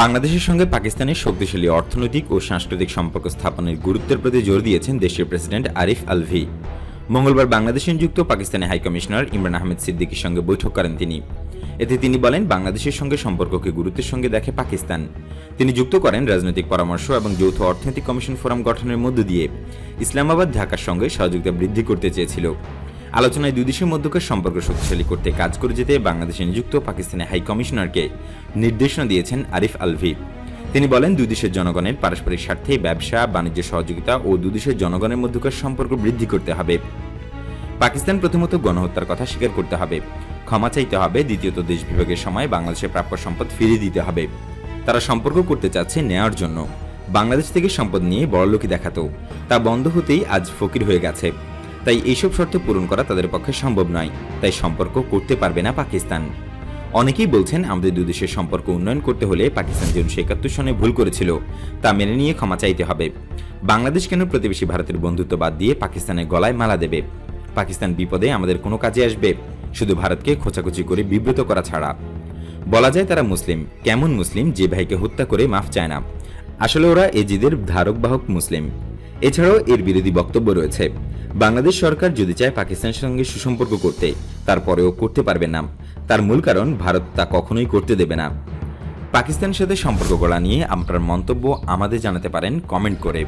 বাংলাদেশের সঙ্গে পাকিস্তানের শক্তিশালী অর্থনৈতিক ও সাংস্কৃতিক সম্পর্ক স্থাপনের গুরুত্বের প্রতি জোর দিয়েছেন দেশের প্রেসিডেন্ট আরিফ আলভি। মঙ্গলবার বাংলাদেশে নিযুক্ত পাকিস্তানের হাইকমিশনার ইমরান আহমেদ সিদ্দিকির সঙ্গে বৈঠক করেন তিনি। এতে তিনি বলেন, বাংলাদেশের সঙ্গে সম্পর্ককে গুরুত্বের সঙ্গে দেখে পাকিস্তান। তিনি যুক্ত করেন রাজনৈতিক পরামর্শ এবং যৌথ অর্থনৈতিক কমিশন ফোরাম গঠনের মধ্য দিয়ে। ইসলামাবাদ, ঢাকার সঙ্গে সহযোগিতা বৃদ্ধি করতে চেয়েছিল। আলোচনায় দুই দেশের মধ্যকার সম্পর্ক শক্তিশালী করতে কাজ করে যেতে বাংলাদেশে নিযুক্ত পাকিস্তানের হাই কমিশনারকে নির্দেশনা দিয়েছেন আরিফ আলভি। তিনি বলেন, দুই দেশের জনগণের পারস্পরিক স্বার্থে ব্যবসা, বাণিজ্য সহযোগিতা ও দুই দেশের জনগণের মধ্যকার সম্পর্ক বৃদ্ধি করতে হবে। পাকিস্তান প্রথমত গণহত্যার কথা স্বীকার করতে হবে। ক্ষমা চাইতে হবে, দ্বিতীয়ত দেশ বিভাগের সময় বাংলাদেশের প্রাপ্য সম্পদ ফিরিয়ে দিতে হবে। তারা সম্পর্ক করতে চাচ্ছে নেওয়ার জন্য। বাংলাদেশ থেকে সম্পদ নিয়ে বড়লোকি দেখাতো। তা বন্ধ হতেই আজ ফকির হয়ে গেছে। তাই এইসব শর্ত পূরণ করা তাদের পক্ষে সম্ভব নয়, তাই সম্পর্ক করতে পারবে না পাকিস্তান। অনেকেই বলছেন, আমাদের দুই দেশের সম্পর্ক উন্নয়ন করতে হলে পাকিস্তান যে উনিশশো একাত্তর সনে ভুল করেছিল, তা মেনে নিয়ে ক্ষমা চাইতে হবে। বাংলাদেশ কেন প্রতিবেশী ভারতের বন্ধুত্ব বাদ দিয়ে পাকিস্তানের গলায় মালা দেবে? পাকিস্তান বিপদে আমাদের কোনো কাজে আসবে? শুধু ভারতকে খোঁচাখুচি করে বিব্রত করা ছাড়া। বলা যায় তারা মুসলিম। কেমন মুসলিম? যে ভাইকে হত্যা করে মাফ চায় না। আসলে ওরা এজিদের ধারক বাহক মুসলিম। এছাড়াও এর বিরোধী বক্তব্য রয়েছে। বাংলাদেশ সরকার যদি চায় পাকিস্তানের সঙ্গে সুসম্পর্ক করতে, তারপরেও করতে পারবে না। তার মূল কারণ, ভারত তা কখনোই করতে দেবে না। পাকিস্তানের সাথে সম্পর্ক গড়া নিয়ে আপনার মন্তব্য আমাদের জানাতে পারেন কমেন্ট করে।